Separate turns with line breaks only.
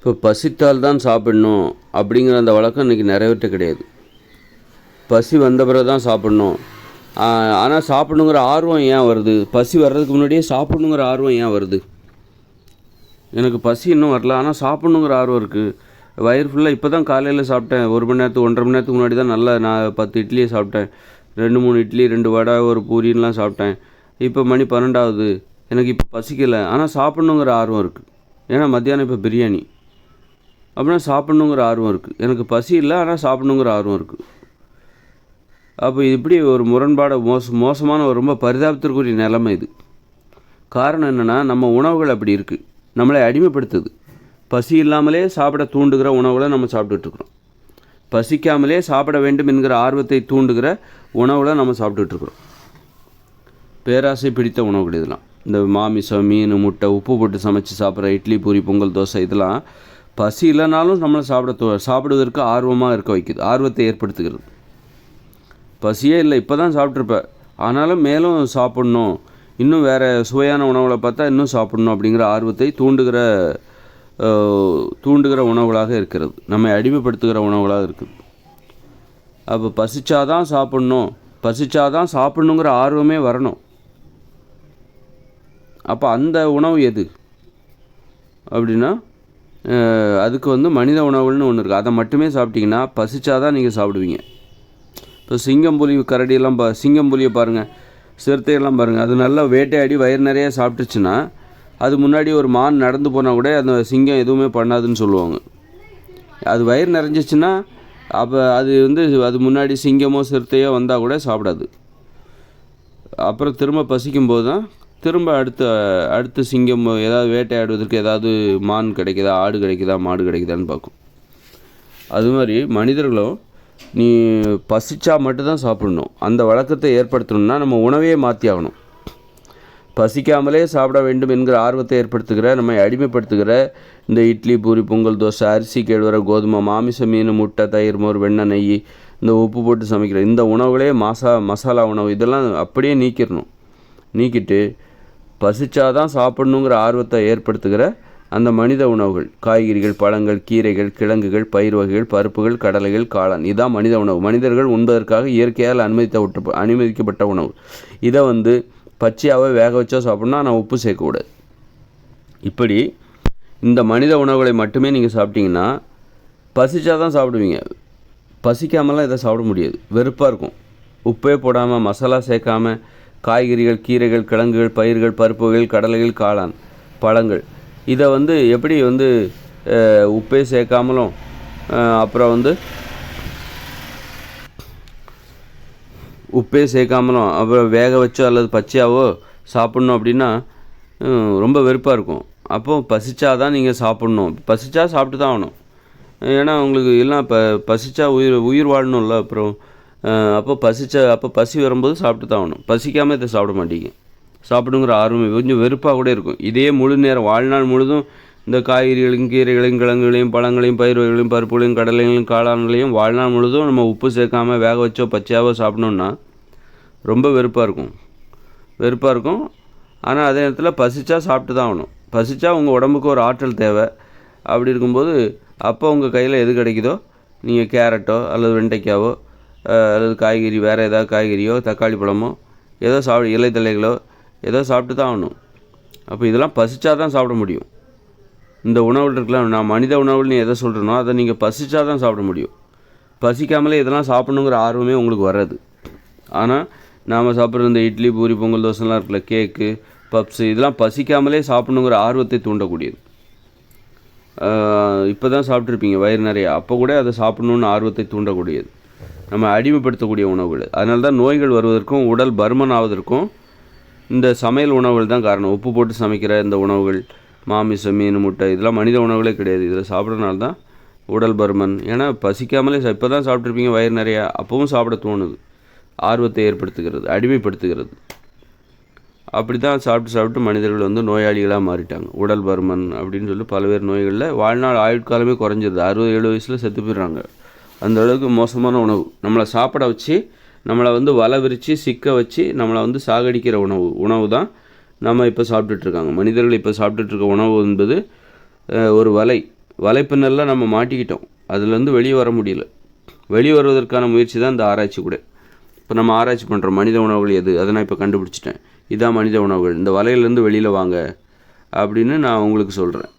இப்போ பசித்தால் தான் சாப்பிடணும் அப்படிங்கிற அந்த வழக்கம் இன்றைக்கி நிறைவேற்ற கிடையாது. பசி வந்த பிறகு தான் சாப்பிடணும். ஆனால் சாப்பிடணுங்கிற ஆர்வம் ஏன் வருது? பசி வர்றதுக்கு முன்னாடியே சாப்பிடணுங்கிற ஆர்வம் ஏன் வருது? எனக்கு பசி இன்னும் வரல. ஆனால் சாப்பிடணுங்கிற ஆர்வம் இருக்குது வயிறு ஃபுல்லாக இப்போ தான் காலையில் சாப்பிட்டேன். ஒரு மணி நேரத்துக்கு ஒன்றரை மணி நேரத்துக்கு முன்னாடி தான் நல்லா நான் பத்து இட்லியை சாப்பிட்டேன். ரெண்டு மூணு இட்லி ரெண்டு வடை ஒரு பூரின்லாம் சாப்பிட்டேன். இப்போ மணி பன்னெண்டாவது. எனக்கு இப்போ பசிக்கலை. ஆனால் சாப்பிடணுங்கிற ஆர்வம் இருக்குது ஏன்னா மத்தியானம் இப்போ பிரியாணி. அப்படின்னா சாப்பிட்ணுங்கிற ஆர்வம் இருக்குது எனக்கு பசி இல்லை ஆனால் சாப்பிட்ணுங்கிற ஆர்வம் இருக்குது அப்போ இப்படி ஒரு முரண்பாடு மோச மோசமான ஒரு ரொம்ப பரிதாபத்திற்குரிய நிலைமை இது. காரணம் என்னென்னா நம்ம உணவுகள் அப்படி இருக்குது நம்மளை அடிமைப்படுத்துது. பசி இல்லாமலே சாப்பிட தூண்டுகிற உணவுகளை நம்ம சாப்பிட்டுட்ருக்குறோம் பசிக்காமலே சாப்பிட வேண்டும் என்கிற ஆர்வத்தை தூண்டுகிற உணவுகளை நம்ம சாப்பிட்டுட்ருக்குறோம் பேராசை பிடித்த உணவுகள் இதெல்லாம். இந்த மாமிசம் மீன் முட்டை உப்பு போட்டு சமைச்சு சாப்பிட்ற இட்லி பூரி பொங்கல் தோசை இதெல்லாம் பசி இல்லைனாலும் நம்மளை சாப்பிட சாப்பிடுவதற்கு ஆர்வமாக இருக்க வைக்குது. ஆர்வத்தை ஏற்படுத்துகிறது. பசியே இல்லை இப்போ தான் சாப்பிட்ருப்ப ஆனாலும் மேலும் சாப்பிட்ணும். இன்னும் வேறு சுவையான உணவுகளை பார்த்தா இன்னும் சாப்பிட்ணும் அப்படிங்கிற ஆர்வத்தை தூண்டுகிற தூண்டுகிற உணவுகளாக இருக்கிறது. நம்மை அடிமைப்படுத்துகிற உணவுகளாக இருக்குது. அப்போ பசிச்சாதான் சாப்பிட்ணும். பசிச்சாதான் சாப்பிட்ணுங்கிற ஆர்வமே வரணும். அப்போ அந்த உணவு எது? அப்படின்னா அதுக்கு வந்து மனித உணவுகள்னு ஒன்று இருக்குது அதை மட்டுமே சாப்பிட்டிங்கன்னா பசிச்சா தான் நீங்கள் சாப்பிடுவீங்க. இப்போ சிங்கம்புலி கரடியெல்லாம் பா சிங்கம்புலியை பாருங்கள் சிறுத்தையெல்லாம் பாருங்கள் அது நல்லா வேட்டையாடி வயிறு நிறைய சாப்பிட்டுச்சுன்னா அது முன்னாடி ஒரு மான் நடந்து போனால் கூட அந்த சிங்கம் எதுவுமே பண்ணாதுன்னு சொல்லுவாங்க. அது வயிறு நிறைஞ்சிச்சுன்னா அப்போ அது வந்து அது முன்னாடி சிங்கமோ சிறுத்தையோ வந்தால் கூட சாப்பிடாது. அப்புறம் திரும்ப பசிக்கும்போது தான் திரும்ப அடுத்த அடுத்த சிங்கம் ஏதாவது வேட்டையாடுவதற்கு ஏதாவது மான் கிடைக்குதா ஆடு கிடைக்குதா மாடு கிடைக்குதான்னு பார்க்கும். அது மாதிரி மனிதர்களும் நீ பசிச்சா மட்டும்தான் சாப்பிடணும். அந்த வழக்கத்தை ஏற்படுத்தணும்னா நம்ம உணவையே மாற்றி ஆகணும். பசிக்காமலே சாப்பிட வேண்டும் என்கிற ஆர்வத்தை ஏற்படுத்துகிற நம்மை அடிமைப்படுத்துகிற இந்த இட்லி பூரி பொங்கல் தோசை அரிசி கேழ்வரை கோதுமை மாமிசம் மீன் முட்டை தயிர் மோர் வெண்ணெய் நெய் இந்த உப்பு போட்டு சமைக்கிற இந்த உணவுகளே மசா மசாலா உணவு. இதெல்லாம் அப்படியே நீக்கிடணும். நீக்கிட்டு பசிச்சாதான் சாப்பிடணுங்கிற ஆர்வத்தை ஏற்படுத்துகிற அந்த மனித உணவுகள். காய்கறிகள் பழங்கள் கீரைகள் கிழங்குகள் பயிர் வகைகள் பருப்புகள் கடலைகள் காளான். இதான் மனித உணவு. மனிதர்கள் உண்பதற்காக இயற்கையால் அனுமதித்த விட்டு அனுமதிக்கப்பட்ட உணவு. இதை வந்து பச்சையாகவே வேக வச்சா சாப்பிட்ணும் ஆனால் உப்பு சேர்க்கக்கூடாது. இப்படி இந்த மனித உணவுகளை மட்டுமே நீங்கள் சாப்பிட்டீங்கன்னா பசிச்சா தான் சாப்பிடுவீங்க. பசிக்காமலாம் இதை சாப்பிட முடியாது. வெறுப்பாக இருக்கும். உப்பே போடாமல் மசாலா சேர்க்காம காய்கறிகள் கீரைகள் கிழங்குகள் பயிர்கள் பருப்புகள் கடலைகள் காளான் பழங்கள். இதை வந்து எப்படி வந்து உப்பே சேர்க்காமலும் அப்புறம் வந்து உப்பே சேர்க்காமலும் அப்புறம் வேக வச்சோ அல்லது பச்சையாவோ சாப்பிட்ணும் அப்படின்னா ரொம்ப வெறுப்பாக இருக்கும். அப்போது பசிச்சா தான் நீங்கள் சாப்பிட்ணும். பசிச்சா சாப்பிட்டு தான் ஆகணும். ஏன்னா உங்களுக்கு எல்லாம் இப்போ பசிச்சா உயிர் உயிர் வாழணும்ல அப்புறம் அப்போ பசிச்ச அப்போ பசி வரும்போது சாப்பிட்டு தான் ஆகணும். பசிக்காமல் இதை சாப்பிட மாட்டீங்க. சாப்பிடுங்கிற ஆர்வம் கொஞ்சம் வெறுப்பாக கூட இருக்கும். இதே முழு நேரம் வாழ்நாள் முழுதும் இந்த காய்கறிகளையும் கீரைகளையும் கிழங்குகளையும் பழங்களையும் பயிர் வகைகளையும் பருப்புகளையும் கடலைகளையும் காளான்களையும் வாழ்நாள் முழுதும் நம்ம உப்பு சேர்க்காம வேக வச்சோ பச்சையாவோ சாப்பிடணுன்னா ரொம்ப வெறுப்பாக இருக்கும். வெறுப்பாக இருக்கும். ஆனால் அதே நேரத்தில் பசிச்சா சாப்பிட்டு தான் ஆகணும். பசிச்சா உங்கள் உடம்புக்கு ஒரு ஆற்றல் தேவை. அப்படி இருக்கும்போது அப்போ உங்கள் கையில் எது கிடைக்குதோ? நீங்கள் கேரட்டோ அல்லது வெண்டைக்காவோ அல்லது காய்கறி வேறு ஏதாவது காய்கறியோ தக்காளி பழமோ ஏதோ சாப்பிட இலை தழைகளோ ஏதோ சாப்பிட்டு தான் ஆகணும். அப்போ இதெல்லாம் பசிச்சா தான் சாப்பிட முடியும். இந்த உணவில் இருக்கலாம் நான் மனித உணவுன்னு எதை சொல்கிறனோ அதை நீங்கள் பசிச்சா தான் சாப்பிட முடியும். பசிக்காமலே இதெல்லாம் சாப்பிடணுங்கிற ஆர்வமே உங்களுக்கு வராது. ஆனால் நாம் சாப்பிட்ற இந்த இட்லி பூரி பொங்கல் தோசைலாம் இருக்குல்ல கேக்கு பப்ஸு இதெல்லாம் பசிக்காமலே சாப்பிடணுங்கிற ஆர்வத்தை தூண்டக்கூடியது. இப்போ தான் சாப்பிட்ருப்பீங்க வயிறு நிறைய. அப்போ கூட அதை சாப்பிட்ணுன்னு ஆர்வத்தை தூண்டக்கூடியது. நம்ம அடிமைப்படுத்தக்கூடிய உணவுகள். அதனால தான் நோய்கள் வருவதற்கும் உடல் பருமன் ஆவதற்கும் இந்த சமையல் உணவுகள் தான் காரணம். உப்பு போட்டு சமைக்கிற இந்த உணவுகள் மாமிசம் மீன் முட்டை இதெல்லாம் மனித உணவுகளே கிடையாது. இதில் சாப்பிட்றதுனால தான் உடல் பருமன். ஏன்னா பசிக்காமலே இப்போ தான் சாப்பிட்ருப்பீங்க வயிறு நிறையா அப்பவும் சாப்பிட தோணுது. ஆர்வத்தை ஏற்படுத்துகிறது அடிமைப்படுத்துகிறது. அப்படி தான் சாப்பிட்டு சாப்பிட்டு மனிதர்கள் வந்து நோயாளிகளாக மாறிட்டாங்க. உடல் பருமன் அப்படின்னு சொல்லி பல்வேறு நோய்களில் வாழ்நாள் ஆயுட்காலமே குறைஞ்சிருது. அறுபது ஏழு வயசில் செத்து போயிடுறாங்க. அந்த அளவுக்கு மோசமான உணவு. நம்மளை சாப்பிட வச்சு நம்மளை வந்து வலை விரித்து சிக்க வச்சு நம்மளை வந்து சாகடிக்கிற உணவு உணவு தான் நம்ம இப்போ சாப்பிட்டுட்ருக்காங்க. மனிதர்கள் இப்போ சாப்பிட்டுட்ருக்க உணவு என்பது ஒரு வலை. வலைப்பின்னலில் நம்ம மாட்டிக்கிட்டோம். அதுலேருந்து வெளியே வர முடியல. வெளியே வருவதற்கான முயற்சி தான் இந்த ஆராய்ச்சி கூட. இப்போ நம்ம ஆராய்ச்சி பண்ணுறோம் மனித உணவுகள் எது? அதை நான் இப்போ கண்டுபிடிச்சிட்டேன். இதான் மனித உணவுகள். இந்த வலையிலேருந்து வெளியில் வாங்க அப்படின்னு நான் உங்களுக்கு சொல்கிறேன்